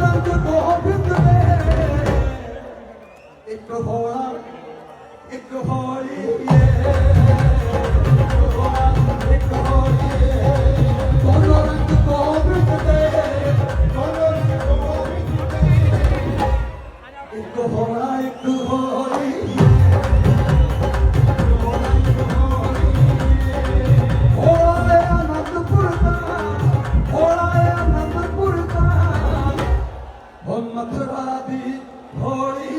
ਰੰਗ ਗੋਬਿੰਦ ਦੇ ਇੱਕ ਹੋਲਾ, ਇੱਕ ਹੋਲੀ ਇੱਕ ਹੋਲਾ, ਇੱਕ ਹੋਲੀ ਬੋਲੋ ਰੰਗ ਗੋਬਿੰਦ ਦੇ ਬੋਲੋ ਰੰਗ ਗੋਬਿੰਦ ਦੇ ਇੱਕ ਹੋਲਾ, ਇੱਕ মথুরাদি ভোড়ি